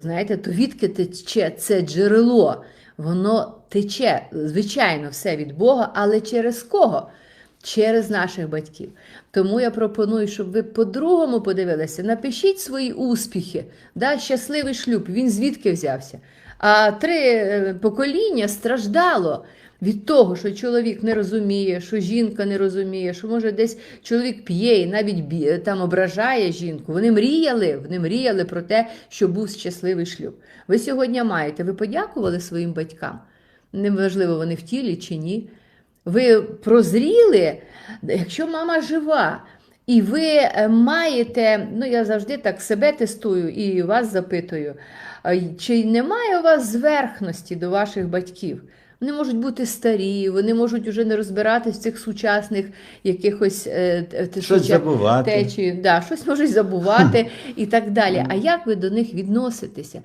Знаєте, то відки тече це джерело, воно тече, звичайно, все від Бога, але через кого? Через наших батьків. Тому я пропоную, щоб ви по-другому подивилися. Напишіть свої успіхи. Да, щасливий шлюб, він звідки взявся. А три е, покоління страждало від того, що чоловік не розуміє, що жінка не розуміє, що може десь чоловік п'є і навіть бі- там ображає жінку. Вони мріяли, вони мріяли про те, що був щасливий шлюб. Ви сьогодні маєте. Ви подякували своїм батькам? Неважливо, вони в тілі чи ні. Ви прозріли, якщо мама жива, і ви е, маєте, ну я завжди так себе тестую і вас запитую, чи немає у вас зверхності до ваших батьків? Вони можуть бути старі, вони можуть уже не розбиратись в цих сучасних якихось е, Щось забувати. течії, да, щось можуть забувати і так далі. А як ви до них відноситеся?